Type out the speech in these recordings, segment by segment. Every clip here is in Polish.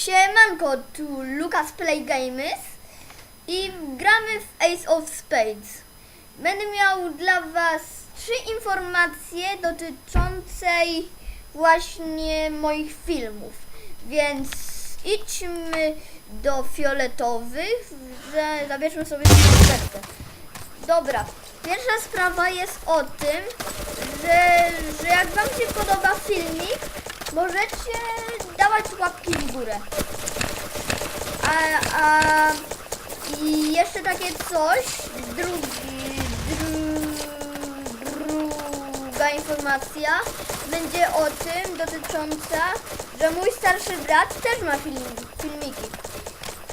Siemanko, tu Lucas Play Games i gramy w Ace of Spades. Będę miał dla Was trzy informacje dotyczącej właśnie moich filmów, więc idźmy do fioletowych, że zabierzmy sobie kartę. Dobra, pierwsza sprawa jest o tym, że, że jak Wam się podoba filmik, możecie dawać łapki w górę. A, a i jeszcze takie coś, drugi, dru, druga informacja będzie o tym dotycząca, że mój starszy brat też ma film, filmiki.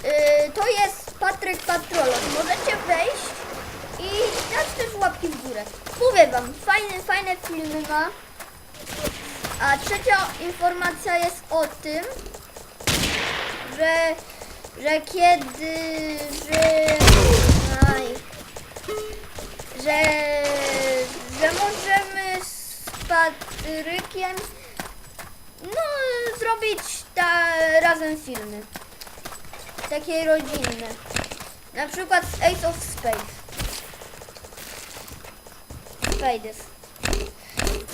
Yy, to jest Patryk Patrolot. Możecie wejść i dać też łapki w górę. Mówię wam, fajne, fajne filmy ma. A trzecia informacja jest o tym, że, że kiedy, że, aj, że, że możemy z Patrykiem no, zrobić ta, razem filmy. Takie rodzinne. Na przykład z Ace of Space. Spades.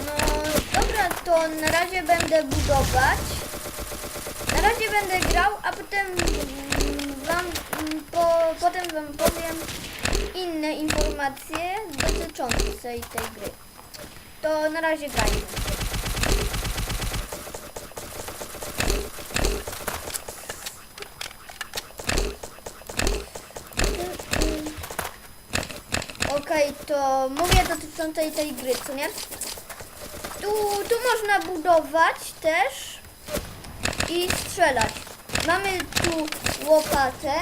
No dobra, to na razie będę budować. Na razie będę grał, a potem wam po, potem wam powiem inne informacje dotyczące tej gry. To na razie grajmy. Okej, to mówię dotyczącej tej gry, co nie? Tu, tu można budować też i strzelać. Mamy tu łopatę.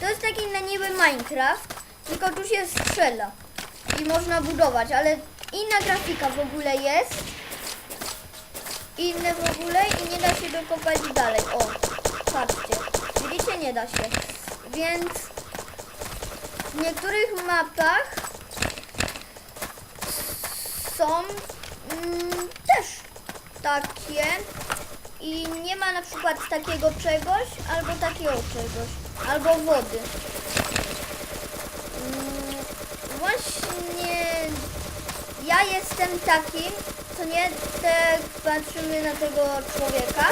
To jest taki na niby Minecraft, tylko tu się strzela i można budować, ale inna grafika w ogóle jest. Inne w ogóle i nie da się dokopać dalej. O, patrzcie. Widzicie, nie da się. Więc w niektórych mapach są mm, też takie i nie ma na przykład takiego czegoś albo takiego czegoś, albo wody. Mm, właśnie ja jestem takim, co nie tak patrzymy na tego człowieka,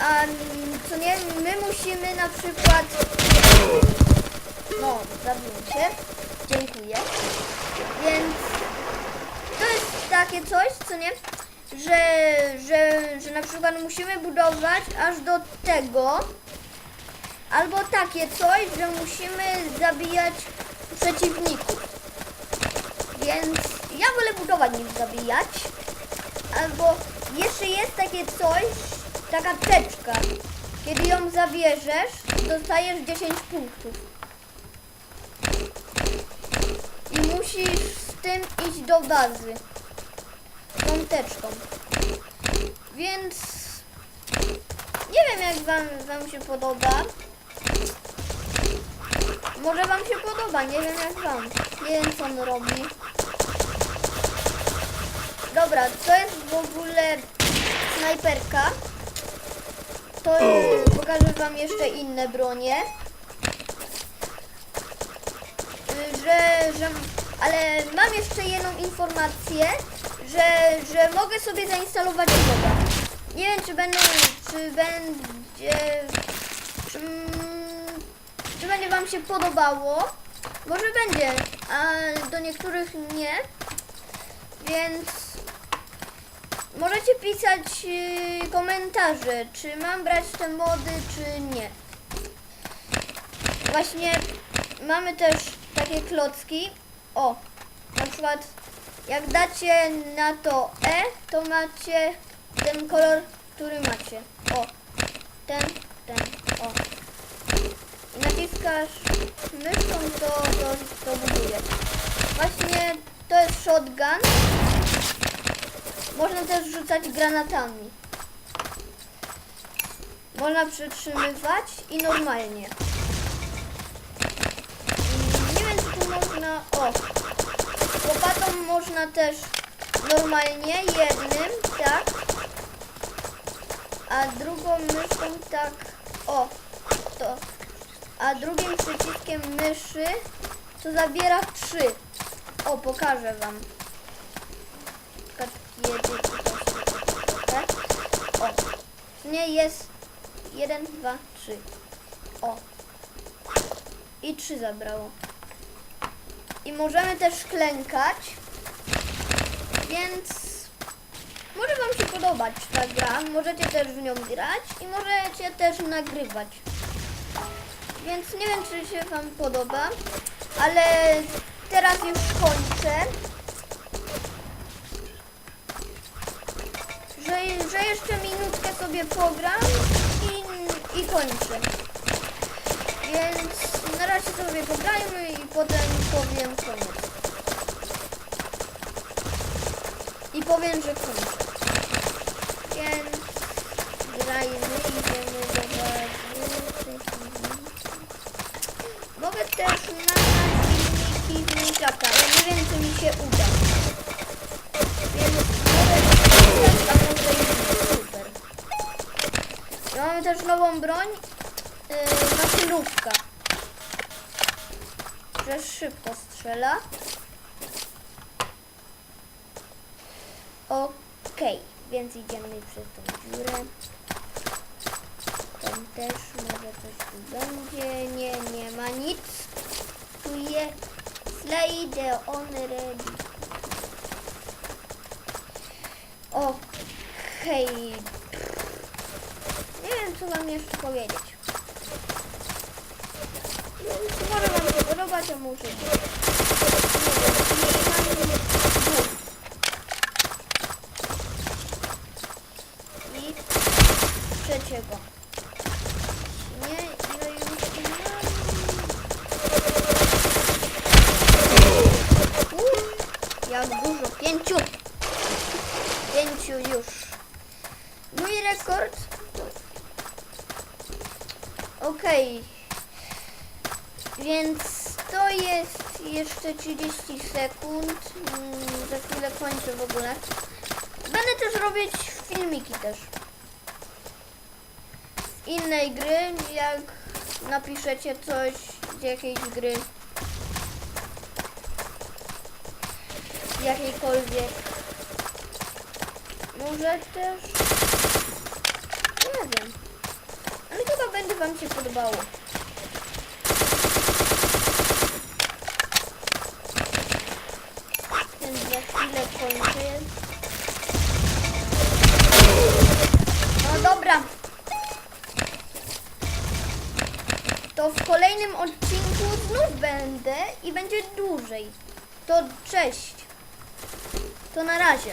a mm, co nie my musimy na przykład no, zabiłem się. Dziękuję. Takie coś, co nie? Że, że, że na przykład musimy budować aż do tego. Albo takie coś, że musimy zabijać przeciwników. Więc ja wolę budować niż zabijać. Albo jeszcze jest takie coś, taka teczka. Kiedy ją zabierzesz, dostajesz 10 punktów. I musisz z tym iść do bazy. Tą teczką. Więc nie wiem jak wam, wam się podoba. Może wam się podoba, nie wiem jak wam. Nie wiem co on robi. Dobra, to jest w ogóle snajperka. To jest, pokażę wam jeszcze inne bronie. że, że ale mam jeszcze jedną informację, że, że mogę sobie zainstalować moda. Nie wiem czy będą, czy będzie, czy, mm, czy będzie wam się podobało. Może będzie, a do niektórych nie. Więc możecie pisać y, komentarze, czy mam brać te mody, czy nie. Właśnie mamy też takie klocki. O, na przykład jak dacie na to E, to macie ten kolor, który macie. O, ten, ten, o. I naciskasz myszką, to, to, to buduje. Właśnie to jest shotgun. Można też rzucać granatami. Można przytrzymywać i normalnie. Nie wiem, czy tu można... O! Można też normalnie, jednym, tak? a drugą myszką tak, o, to, a drugim przyciskiem myszy to zabiera trzy. O, pokażę wam. Tak? O, nie jest jeden, dwa, trzy. O. I trzy zabrało. I możemy też klękać. Więc może Wam się podobać ta gra. Możecie też w nią grać i możecie też nagrywać. Więc nie wiem, czy się Wam podoba, ale teraz już kończę. Że, że jeszcze minutkę sobie pogram i, i kończę. Więc na razie sobie pograjmy i potem powiem koniec. I powiem, że kończę. Więc grajmy, idziemy do. Mogę też nagrać filmiki z Minecrafta, ale nie wiem, czy mi się uda. Więc nie. super. Mamy też nową broń, yy, maszynówka. Że szybko strzela. Okej, więc idziemy przez tą dziurę. Tam też może coś tu będzie. Nie, nie ma nic. Tu jest slide on ready. Okej. Nie wiem, co wam jeszcze powiedzieć. Może wam się podobać, a może nie. Pięciu już. Mój rekord. Okej. Więc to jest jeszcze 30 sekund. Mm, Za chwilę kończę w ogóle. Będę też robić filmiki też. Z innej gry, jak napiszecie coś z jakiejś gry. Jakiejkolwiek. Może też... Nie wiem. Ale chyba będzie wam się podobało. Więc za chwilę kończę. No dobra. To w kolejnym odcinku znów będę i będzie dłużej. To cześć. To na razie.